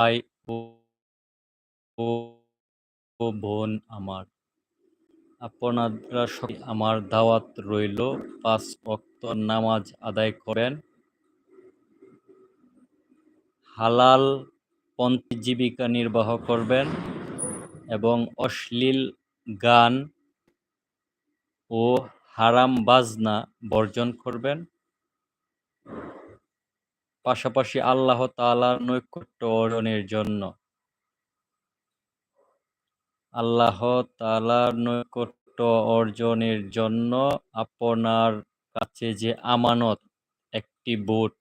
ভাই, ও ও ও বোন আমার। আপনারা আমার দাওয়াত রইল। পাঁচ ওয়াক্ত নামাজ আদায় করেন। হালাল পন্থী জীবিকা নির্বাহ করবেন এবং অশ্লীল গান ও হারাম বাজনা বর্জন করবেন। পাশাপাশি আল্লাহ তাআলার নৈকট্য অর্জনের জন্য। আল্লাহ তাআলার নৈকট্য অর্জনের জন্য আপনার কাছে যে আমানত একটি বোট,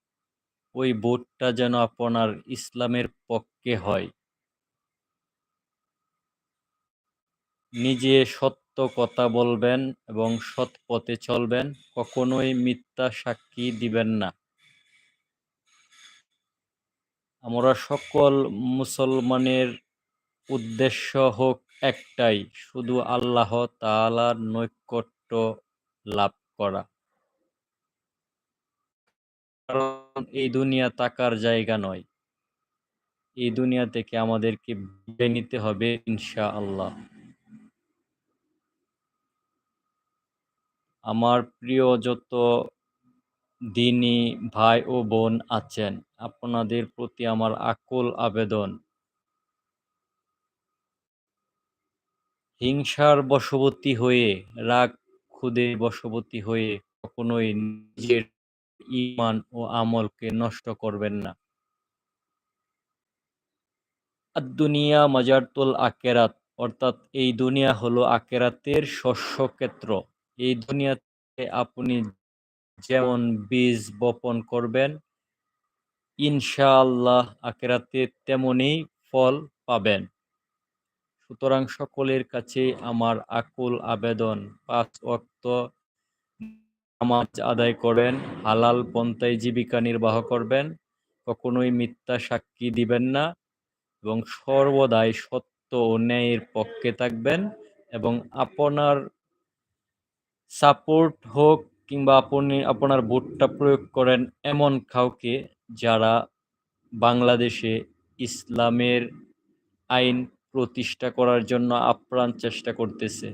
ওই বোটটা যেন আপনার ইসলামের পক্ষে হয়। নিজে সত্য কথা বলবেন এবং সৎ পথে চলবেন, কখনোই মিথ্যা সাক্ষী দিবেন না। আমরা সকল মুসলমানের উদ্দেশ্য হোক একটাই, শুধু আল্লাহ তাআলার নৈকট্য লাভ করা। কারণ এই দুনিয়া তাকার জায়গা নয়। এই দুনিয়া থেকে আমাদেরকে বিদায় নিতে হবে ইনশা আল্লাহ আমার প্রিয় যত দিনী ভাই ও বোন আছেন। আপনাদের প্রতি আমার আকুল আবেদন। হিংসার বশবর্তী হয়ে, রাগ ক্ষুদের বশবর্তী হয়ে কখনোই নিজের ঈমান ও আমলকে নষ্ট করবেন না। আদ-দুনিয়া মাজারতুল আকেরাত অর্থাৎ এই দুনিয়া হলো আখেরাতের শস্যক্ষেত্র। এই দুনিয়াতে আপনি যেমন বীজ বপন করবেন, ইনশাআল্লাহ আখেরাতে তেমনই ফল পাবেন। সুতরাং সকলের কাছে আমার আকুল আবেদন, পাঁচ অক্ত নামাজ আদায় করেন, হালাল পন্থায় জীবিকা নির্বাহ করবেন, কখনোই মিথ্যা সাক্ষী দিবেন না এবং সর্বদাই সত্য ও ন্যায়ের পক্ষে থাকবেন এবং আপনার সাপোর্ট হোক কিংবা আপনি আপনার ভোটটা প্রয়োগ করেন এমন কাউকে যারা বাংলাদেশে ইসলামের আইন প্রতিষ্ঠা করার জন্য আপ্রাণ চেষ্টা করতেছে।